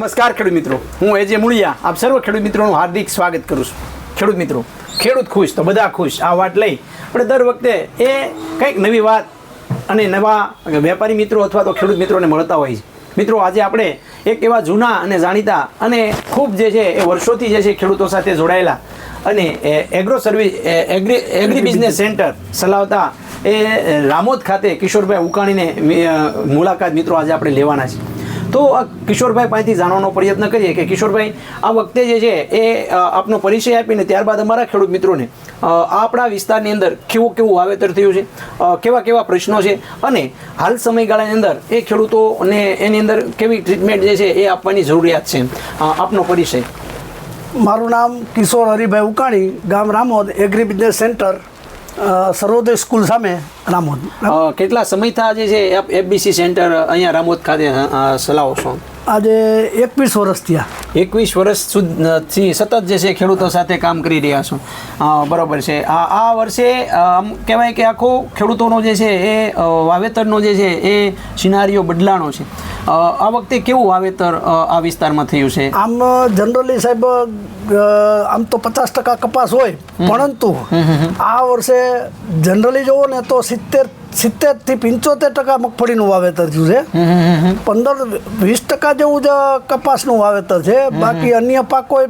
નમસ્કાર ખેડૂત મિત્રો. હું એજે મુળિયા. આપ સર્વ ખેડૂત મિત્રોનું હાર્દિક સ્વાગત કરું છું. ખેડૂત મિત્રો, ખેડૂત ખુશ તો બધા ખુશ, આ વાત લઈ. આપણે દર વખતે એ કંઈક નવી વાત અને નવા વેપારી મિત્રો અથવા તો ખેડૂત મિત્રોને મળતા હોય છે. મિત્રો, આજે આપણે એક એવા જૂના અને જાણીતા અને ખૂબ જે છે એ વર્ષોથી જે છે ખેડૂતો સાથે જોડાયેલા અને agro service agri agri business centre ચલાવતા એ રામોદ ખાતે કિશોરભાઈ ઉકાણીને મુલાકાત મિત્રો આજે આપણે લેવાના છે તો કિશોરભાઈ પાસેથી જાણવાનો પ્રયત્ન કરીએ કે કિશોરભાઈ, આ વખતે જે છે એ આપનો પરિચય આપીને ત્યારબાદ અમારા ખેડૂત મિત્રોને આપણા વિસ્તારની અંદર કેવું કેવું વાવેતર થયું છે કેવા કેવા પ્રશ્નો છે અને હાલ સમયગાળાની અંદર એ ખેડૂતોને એની અંદર કેવી ટ્રીટમેન્ટ જે છે એ આપવાની જરૂરિયાત છે. આપનો પરિચય. મારું નામ કિશોર હરિભાઈ ઉકાણી, ગામ Ramod agri business centre Sarvodaya school સામે રામોદ. કેટલા સમયથી જે છે એફબીસી સેન્ટર અહીંયા રામોદ ખાતે ચલાવો છો? આજે એકવીસ વર્ષ થયા. એકવીસ વર્ષ સુધી સતત જે છે ખેડૂતો સાથે કામ કરી રહ્યા છો. બરાબર બરોબર છે. આ આ વર્ષે આમ કહેવાય કે આખો ખેડૂતોનો જે છે એ વાવેતરનો જે છે એ સિનારીઓ બદલાણો છે. આ વખતે કેવું વાવેતર આ વિસ્તારમાં થયું છે? આમ જનરલી સાહેબ આમ તો પચાસ ટકા કપાસ હોય પરંતુ આ વર્ષે જનરલી જોવો ને તો સિત્તેર સિત્તેરથી પંચોતેર ટકા મગફળીનું વાવેતર થયું છે. પંદર વીસ ટકા જેવું જ કપાસનું વાવેતર છે. બાકી અન્ય પાકો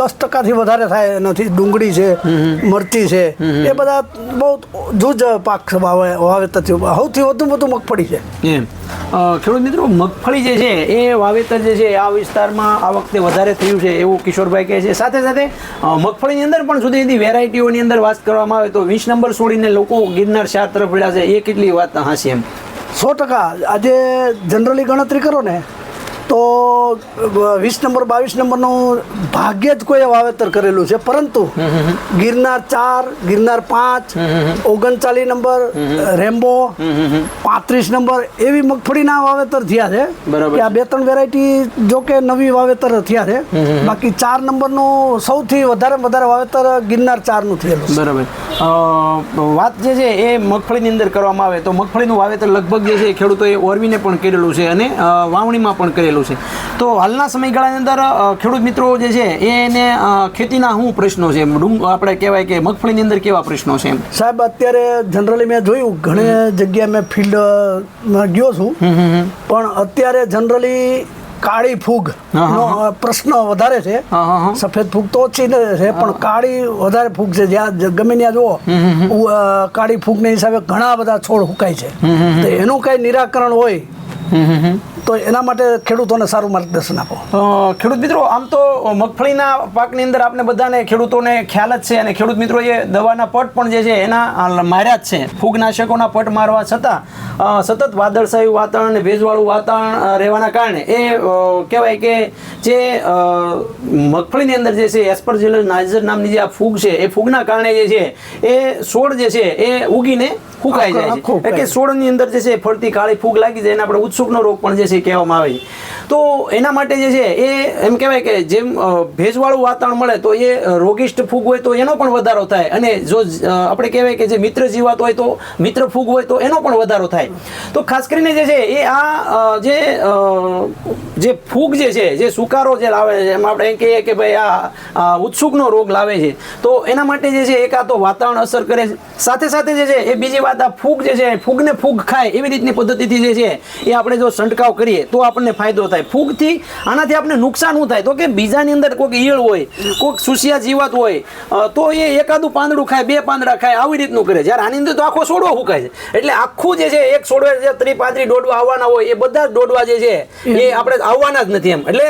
દસ ટકાથી વધારે થાય નથી. ડુંગળી છે મરચી છે એ બધા બહુ જૂજ પાક વાવેતર થયું. સૌથી વધુ બધું મગફળી છે. ખેડૂત મિત્રો મગફળી જે છે એ વાવેતર જે છે આ વિસ્તારમાં આ વખતે વધારે થયું છે એવું કિશોરભાઈ કહે છે. સાથે સાથે મગફળીની અંદર પણ જુદી જુદી વેરાયટીઓની અંદર વાત કરવામાં આવે તો વીસ નંબર છોડીને લોકો ગિરનાર ચાર તરફ છે. એ કેટલી વાત હાસી એમ? સો ટકા. આજે જનરલી ગણતરી કરો ને તો વીસ નંબર બાવીસ નંબરનું ભાગ્યે જ કોઈએ વાવેતર કરેલું છે. પરંતુ ગિરનાર ચાર ગિરનાર પાંચ ઓગણચાલીસ નંબર રેમ્બો પાંત્રીસ નંબર એવી મગફળીના વાવેતર થયા છે. કે આ બે ત્રણ વેરાયટી જો કે નવી વાવેતર થયા છે. બાકી ચાર નંબરનું સૌથી વધારે વધારે વાવેતર ગિરનાર ચારનું થયેલું છે. બરાબર. વાત જે છે એ મગફળીની અંદર કરવામાં આવે તો મગફળીનું વાવેતર લગભગ જે છે એ ખેડૂતોએ ઓરવીને પણ કરેલું છે અને વાવણીમાં પણ કરેલું છે. તો હાલના સમયગાળાની અંદર ખેડૂત મિત્રો જે છે એને ખેતીના શું પ્રશ્નો છે આપણે કહેવાય કે મગફળીની અંદર કેવા પ્રશ્નો છે સાહેબ અત્યારે જનરલી મેં જોયું ઘણી જગ્યાએ મેં ફિલ્ડમાં ગયો છું. પણ અત્યારે જનરલી કાળી ફૂગ નો પ્રશ્ન વધારે છે. સફેદ ફૂગ તો ઓછી છે પણ કાળી વધારે ફૂગ છે. જ્યાં ગમે ત્યાં જુઓ કાળી ફૂગને હિસાબે ઘણા બધા છોડ હુકાય છે. તો એનું કઈ નિરાકરણ હોય તો એના માટે ખેડૂતોને સારું માર્ગદર્શન આપો. ખેડૂત મિત્રો આમ તો મગફળીના પાકની અંદર આપણે બધાને ખેડૂતોને ખ્યાલ જ છે અને ખેડૂત મિત્રો એ દવાના પટ પણ જે છે એના માર્યા જ છે. ફૂગનાશકોના પટ મારવા છતાં સતત વાદળછાયું વાતાવરણ અને ભેજવાળું વાતાવરણ રહેવાના કારણે એ કહેવાય કે જે મગફળીની અંદર જે છે એસ્પરજિલસ નાઇઝર નામની જે આ ફૂગ છે એ ફૂગના કારણે જે છે એ છોડ જે છે એ ઉગીને ફૂંકાઈ જાય છે. એટલે છોડની અંદર જે છે ફરતી કાળી ફૂગ લાગી જાય એને આપણે ઉત્સુકનો રોગ પણ જે છે કહેવામાં આવે. તો એના માટે જે છે એ એમ કહેવાય કે જેમ ભેજવાળું વાતાવરણ મળે તો એ રોગિષ્ટ ફૂગ હોય તો એનો પણ વધારો થાય. અને જો આપણે કહેવાય કે જે મિત્ર જીવાત હોય તો મિત્ર ફૂગ હોય તો એનો પણ વધારો થાય. તો ખાસ કરીને જે છે એ આ જે જે ફૂગ જે છે, જે સુકારો જે લાવે છે, એમાં આપણે એમ કહીએ કે ભાઈ આ ઉત્સુકનો રોગ લાવે છે. તો એના માટે જે છે એક આ તો વાતાવરણ અસર કરે છે. સાથે સાથે જે છે એ બીજી વાત આ ફૂગ જે છે ફૂગને ફૂગ ખાય એવી રીતની પદ્ધતિથી જે છે એ આપણે જો છંટકાવ કરીએ તો આપણને ફાયદો થાય. ફૂગથી આનાથી આપણે નુકસાન શું થાય? તો કે બીજાની અંદર કોઈક ઈયળ હોય કોઈક સુસિયા જીવાત હોય તો એ એકાદું પાંદડું ખાય બે પાંદડા ખાય આવી રીતનું કરે. જ્યારે આની અંદર તો આખો છોડવો ફૂંકાય છે. એટલે આખું જે છે એક છોડવે જે ત્રિપાંત્રી દોડવા આવવાના હોય એ બધા જ દોડવા જે છે એ આપણે આવવાના જ નથી એમ. એટલે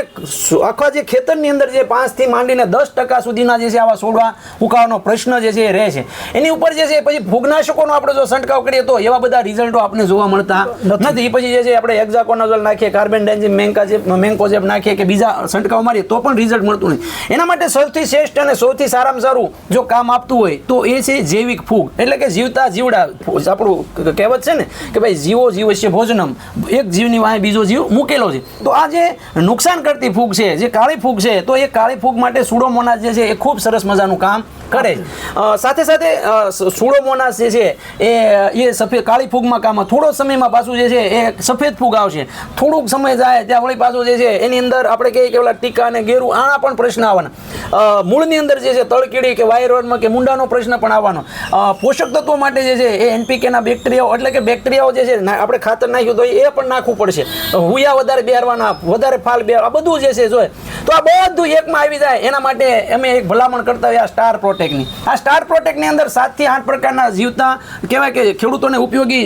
આખા જે ખેતરની અંદર જે પાંચથી માંડીને દસ ટકા સુધીના જે છે આવા છોડવા ફૂંકાવાનો પ્રશ્ન જે છે એ રહે છે. એની ઉપર જે છે પછી ફૂગનાશકોનો આપણે જો છંટકાવ કરીએ તો એવા બધા રિઝલ્ટો આપણે જોવા મળતા નથી. પછી જે છે આપણે એક્ઝાકોનાઝોલ નાખીએ કાર્બન ડાયઝિમ મેન્કાજેપ મેન્કોજેપ નાખીએ કે બીજા છંટકાવ મારીએ, તો પણ રિઝલ્ટ મળતું નહીં. એના માટે સૌથી શ્રેષ્ઠ અને સૌથી સારામાં સારું જો કામ આપતું હોય, તો એ છે જૈવિક ફૂગ. એટલે કે જીવતા જીવડા આપણું કહેવત છે ને, કે ભાઈ જીવો જીવસ્ય ભોજનમ. એક જીવની વાંહે બીજો જીવ મૂકેલો છે. તો આ જે નુકસાન કરતી ફૂગ છે, જે કાળી ફૂગ છે, તો એ કાળી ફૂગ માટે સુડોમોના જે છે, એ ખૂબ સરસ મજાનું કામ કરે સાથે સાથે સુડોમોનાસ જે છે, એ એ સફેદ, કાળી ફૂગમાં કામ થોડો સમયમાં પાછું જે છે, એ સફેદ ફૂગ આવશે. થોડુંક સમય જાય, ત્યાં વળી પાછું જે છે, એની અંદર આપણે કહીએ કે ટીકા અને ગેરું, આના પણ પ્રશ્ન આવવાના. મૂળની અંદર જે છે, તળકીડી કે વાયરોનમાં કે મુંડાનો પ્રશ્ન પણ આવવાનો. પોષક તત્વો માટે જે છે, એ એનપીકેના બેક્ટેરિયાઓ એટલે કે બેક્ટેરિયાઓ જે છે આપણે ખાતર નાખ્યું તો એ પણ નાખવું પડશે. હુયા વધારે બેરવાના, વધારે ફાલ બેર આ બધું જે છે જોઈએ તો આ બધું એકમાં આવી જાય. એના માટે અમે એક ભલામણ કરતા હોય આ સ્ટાર પ્રોટેક્ટની આ સ્ટાર પ્રોટેક્ટની અંદર સાતથી આઠ પ્રકારના જીવતા કહેવાય કે ખેડૂતોને ઉપયોગી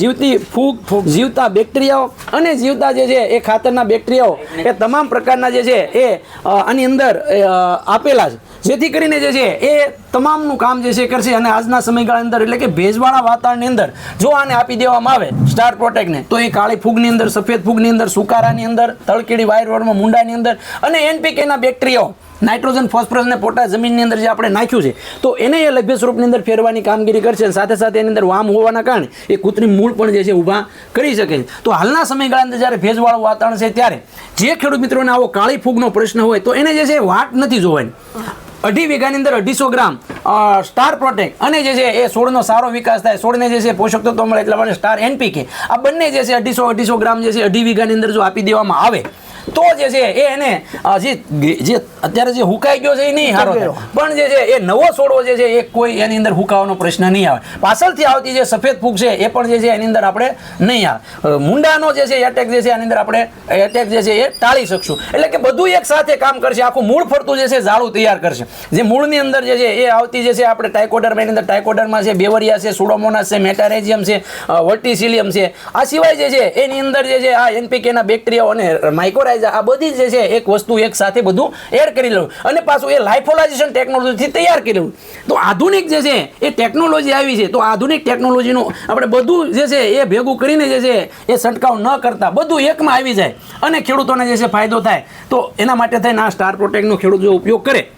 જીવતી ફૂગ જીવતા બેક્ટેરિયાઓ અને જીવતા જે છે એ ખાતરના બેક્ટેરિયાઓ એ તમામ પ્રકારના જે છે એ આની અંદર આપેલા છે જેથી કરીને જે છે એ તમામનું કામ જે છે કરશે અને આજના સમયગાળા અંદર એટલે કે ભેજવાળા વાતાવરણની અંદર જો આને આપી દેવામાં આવે સ્ટાર પ્રોટેક્ટને, તો એ કાળી ફૂગની અંદર, સફેદ ફૂગની અંદર, સુકારાની અંદર, તળકીડી વાયરવરમાં મુંડાની અંદર અને એનપીકેના બેક્ટેરિયાઓ, નાઇટ્રોજન, ફોસ્ફરસ ને પોટાશ જમીનની અંદર જે આપણે નાખ્યું છે, તો એને એ લભ્ય સ્વરૂપની અંદર ફેરવાની કામગીરી કરશે અને સાથે સાથે એની અંદર વામ હોવાના કારણે એ કૃત્રિમ મૂળ પણ જે છે ઊભા કરી શકે છે. તો હાલના સમયગાળા અંદર જ્યારે ભેજવાળું વાતાવરણ છે ત્યારે જે ખેડૂત મિત્રોને આવો કાળી ફૂગનો પ્રશ્ન હોય તો એને જે છે વાટ નથી જોવાની. અઢી વીઘાની અંદર અઢીસો ગ્રામ સ્ટાર પ્રોટેક્ટ અને જે છે એ છોડનો સારો વિકાસ થાય છોડને જે છે પોષક તત્વો મળે એટલા માટે સ્ટાર એનપીકે આ બંને જે છે અઢીસો અઢીસો ગ્રામ જે છે અઢી વીઘાની અંદર જો આપી દેવામાં આવે તો જે છે એ એને જે જે અત્યારે જે હુકાઈ ગયો છે એ નહીં હારો પણ જે છે એ નવો છોડવો જે છે એ કોઈ એની અંદર હુકાવાનો પ્રશ્ન નહીં આવે પાછળથી આવતી જે સફેદ ફૂગ છે એ પણ જે છે એની અંદર આપણે નહીં આવે મુંડાનો જે છે એટેક જે છે એની અંદર આપણે એટેક જે છે એ ટાળી શકશું એટલે કે બધું એક સાથે કામ કરશે આખું મૂળ ફરતું જે છે ઝાડું તૈયાર કરશે જે મૂળની અંદર જે છે એ આવતી જે છે આપણે ટાઇકોડર એની અંદર ટાઇકોડરમાં છે બેવરિયા છે સુડોમોનાસ છે મેટારેજિયમ છે વર્ટિસિલિયમ છે આ સિવાય જે છે એની અંદર જે છે આ એનપીકેના બેક્ટેરિયાઓ અને આ બધી જે છે, એક વસ્તુ એક સાથે બધું એડ કરી લેવું. અને પાછું એ લાઇફોલાઇઝેશન ટેકનોલોજીથી તૈયાર કરી લેવું. તો આધુનિક જે છે, એ ટેકનોલોજી આવી છે. તો આધુનિક ટેકનોલોજીનું આપણે બધું જે છે, એ ભેગું કરીને જે છે, એ છંટકાવ ન કરતા બધું એકમાં આવી જાય. અને ખેડૂતોને જે છે, ફાયદો થાય. તો એના માટે થઈને આ સ્ટાર પ્રોટેક્ટનો ખેડૂત જો ઉપયોગ કરે.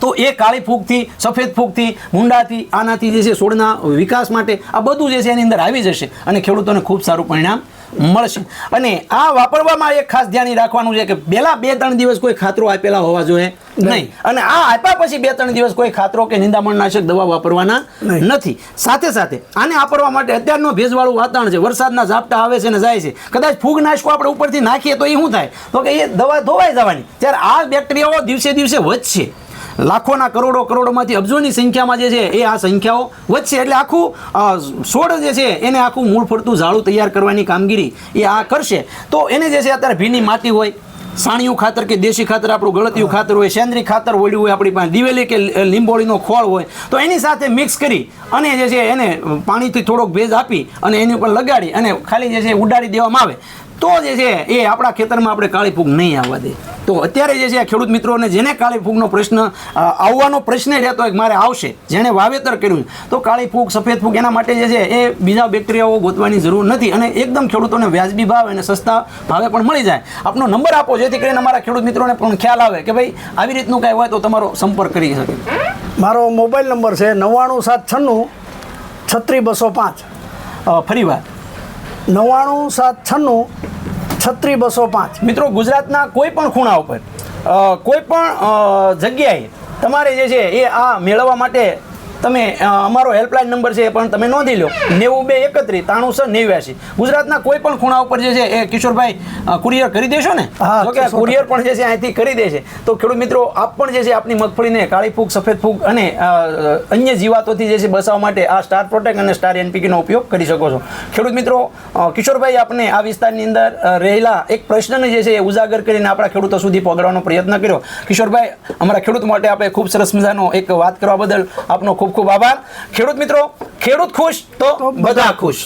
તો એ કાળી ફૂગથી સફેદ ફૂગથી મુંડાથી આનાથી જે છે છોડના વિકાસ માટે આ બધું જે છે એની અંદર આવી જશે અને ખેડૂતોને ખૂબ સારું પરિણામ મળશે. અને આ વાપરવામાં એક ખાસ ધ્યાન રાખવાનું છે કે પહેલા બે ત્રણ દિવસ કોઈ ખાતરો આપેલા હોવા જોઈએ નહીં. અને આ આપ્યા પછી બે ત્રણ દિવસ કોઈ ખાતરો કે નિંદામણનાશક દવા વાપરવાના નથી. સાથે સાથે આને વાપરવા માટે અત્યારનો ભેજવાળું વાતાવરણ છે. વરસાદના ઝાપટા આવે છે ને જાય છે. કદાચ ફૂગનાશકો આપણે ઉપરથી નાખીએ તો એ શું થાય? તો કે એ દવા ધોવાઈ જવાની. ત્યારે આ બેક્ટેરિયાઓ દિવસે દિવસે વધશે. લાખોના કરોડો કરોડોમાંથી અબજોની સંખ્યામાં જે છે એ આ સંખ્યાઓ વધશે. એટલે આખું છોડ જે છે એને આખું મૂળ ફરતું ઝાડું તૈયાર કરવાની કામગીરી એ આ કરશે. તો એને જે છે અત્યારે ભીની માટી હોય, સાણિયું ખાતર કે દેશી ખાતર, આપણું ગળતિયું ખાતર હોય સેન્દ્રી ખાતર વળ્યું હોય, આપણી પાસે દિવેલી કે લીંબોળીનો ખોળ હોય, તો એની સાથે મિક્સ કરી અને જે છે એને પાણીથી થોડોક ભેજ આપી અને એની ઉપર લગાડી અને ખાલી જે છે ઉડાડી દેવામાં આવે. તો જે છે એ આપણા ખેતરમાં આપણે કાળી ફૂગ નહીં આવવા દે. તો અત્યારે જે છે ખેડૂત મિત્રોને જેને કાળી ફૂગનો પ્રશ્ન આવવાનો પ્રશ્ન રહેતો હોય મારે આવશે જેણે વાવેતર કર્યું તો કાળી ફૂગ સફેદ ફૂગ એના માટે જે છે એ બીજા બેક્ટેરિયાઓ ગોતવાની જરૂર નથી અને એકદમ ખેડૂતોને વ્યાજબી ભાવ અને સસ્તા ભાવે પણ મળી જાય. આપનો નંબર આપો જેથી કરીને અમારા ખેડૂત મિત્રોને પણ ખ્યાલ આવે કે ભાઈ આવી રીતનું કાંઈ હોય તો તમારો સંપર્ક કરી શકે. મારો મોબાઈલ નંબર છે નવ્વાણું સાત છન્નું છત્રી બસો પાંચ. ફરી વાર નવ્વાણું સાત છન્નું છત્રી બસો પાંચ. મિત્રો, ગુજરાતના કોઈ પણ ખૂણા ઉપર કોઈ પણ જગ્યાએ તમારે જે છે એ આ મેળવવા માટે તમે અમારો હેલ્પલાઇન નંબર છે એ પણ તમે નોંધી લો. નેવું બે એકત્રીસ ત્રાણું છ નેવ્યાસી ગુજરાતના કોઈ પણ ખૂણા ઉપર જે છે એ કિશોરભાઈ કુરિયર કરી દેશો ને? કે કુરિયર પણ જે છે અહીંથી કરી દે છે. તો ખેડૂત મિત્રો આપ પણ જે છે આપની મગફળીને કાળી ફૂગ સફેદ ફૂગ અને અન્ય જીવાતોથી જે છે બચાવવા માટે આ સ્ટાર પ્રોટેક્ટ અને સ્ટાર એનપીકેનો ઉપયોગ કરી શકો છો. ખેડૂત મિત્રો કિશોરભાઈ આપને આ વિસ્તારની અંદર રહેલા એક પ્રશ્નને જે છે એ ઉજાગર કરીને આપણા ખેડૂતો સુધી પહોંચાડવાનો પ્રયત્ન કર્યો. કિશોરભાઈ અમારા ખેડૂત માટે આપણે ખૂબ સરસ મજાનો એક વાત કરવા બદલ આપનો ખૂબ ખૂબ આભાર. ખેડૂત મિત્રો ખેડૂત ખુશ તો બધા ખુશ.